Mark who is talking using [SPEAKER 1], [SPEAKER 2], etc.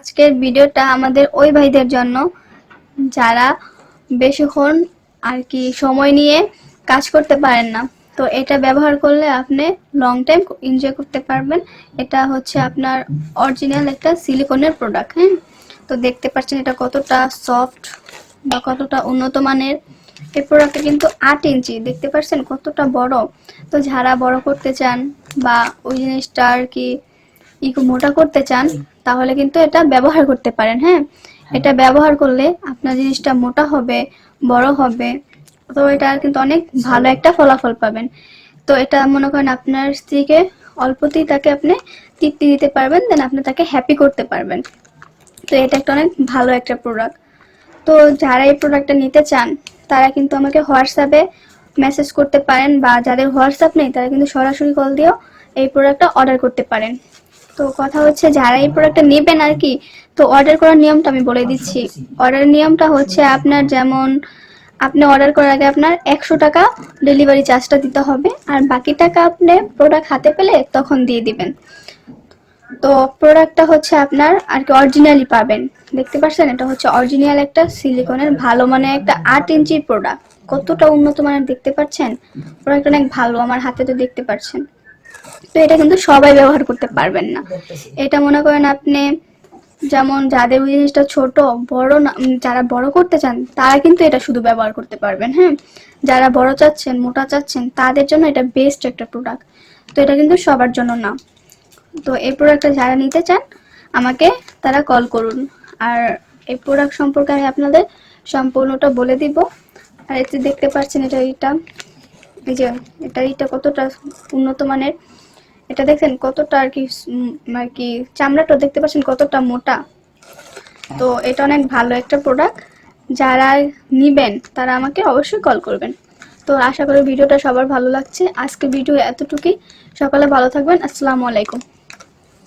[SPEAKER 1] আজকের ভিডিওটা আমাদের ওই ভাইদের জন্য। যারা বেশিক্ষণ আর কি সময় নিয়ে কাজ করতে পারেন না। তো এটা ব্যবহার করলে আপনি লং টাইম এনজয় করতে পারবেন। এটা হচ্ছে আপনার অরিজিনাল একটা সিলিকনের প্রোডাক্ট হ্যাঁ? তো দেখতে পাচ্ছেন এটা কতটা সফট বা কতটা উন্নত মানের। এই প্রোডাক্টটা কিন্তু আট ইঞ্চি, দেখতে পাচ্ছেন কতটা বড়। তো যারা বড় করতে চান বা ওই জিনিসটা আর কি একটু মোটা করতে চান তাহলে কিন্তু এটা ব্যবহার করতে পারেন হ্যাঁ? এটা ব্যবহার করলে আপনার জিনিসটা মোটা হবে বড় হবে তো এটা কিন্তু অনেক ভালো একটা ফলাফল পাবেন। তো এটা মনে করেন আপনার স্ত্রীকে অল্পতেই তাকে আপনি তৃপ্তি দিতে পারবেন দেন আপনি তাকে হ্যাপি করতে পারবেন। তো এটা একটা অনেক ভালো একটা প্রোডাক্ট তো যারা এই প্রোডাক্টটা নিতে চান তারা কিন্তু আমাকে হোয়াটসঅ্যাপে মেসেজ করতে পারেন বা যাদের হোয়াটসঅ্যাপ নেই তারা কিন্তু সরাসরি কল দিয়েও এই প্রোডাক্টটা অর্ডার করতে পারেন। তো কথা হচ্ছে যারা এই প্রোডাক্টটা নেবেন আর কি তো অর্ডার করার নিয়মটা আমি বলে দিচ্ছি। অর্ডারের নিয়মটা হচ্ছে আপনার যেমন, আপনি অর্ডার করার আগে আপনার একশো টাকা ডেলিভারি চার্জটা দিতে হবে, আর বাকি টাকা আপনি প্রোডাক্ট হাতে পেলে তখন দিয়ে দিবেন। তো প্রোডাক্টটা হচ্ছে আপনার আর কি অরিজিনালি পাবেন। দেখতে পাচ্ছেন? এটা হচ্ছে অরিজিনাল একটা সিলিকনের ভালো মানে একটা আট ইঞ্চির প্রোডাক্ট কতটা উন্নত মানের দেখতে পাচ্ছেন? প্রোডাক্ট অনেক ভালো, আমার হাতে তো দেখতে পাচ্ছেন। তো এটা কিন্তু সবাই ব্যবহার করতে পারবেন না। এটা মনে করেন আপনি যেমন যাদের ওই জিনিসটা ছোট বড় না যারা বড় করতে চান তারা কিন্তু এটা শুধু ব্যবহার করতে পারবেন হ্যাঁ? যারা বড় চাচ্ছেন মোটা চাচ্ছেন তাদের জন্য এটা বেস্ট একটা প্রোডাক্ট তো এটা কিন্তু সবার জন্য না। তো এই প্রোডাক্টটা যারা নিতে চান আমাকে তারা কল করুন। আর এই প্রোডাক্ট সম্পর্কে আমি আপনাদের সম্পূর্ণটা বলে দিব। আর এতে দেখতে পাচ্ছেন এটা এটা এই যে, এটা এটা কতটা উন্নত মানের? এটা দেখছেন কতটা আর কি আর কি, চামড়াটা দেখতে পাচ্ছেন কতটা মোটা। তো এটা অনেক ভালো একটা প্রোডাক্ট যারা নিবেন, তারা আমাকে অবশ্যই কল করবেন। তো আশা করি ভিডিওটা সবার ভালো লাগছে। আজকে ভিডিও এতটুকুই। সকালে ভালো থাকবেন। আসসালামু আলাইকুম।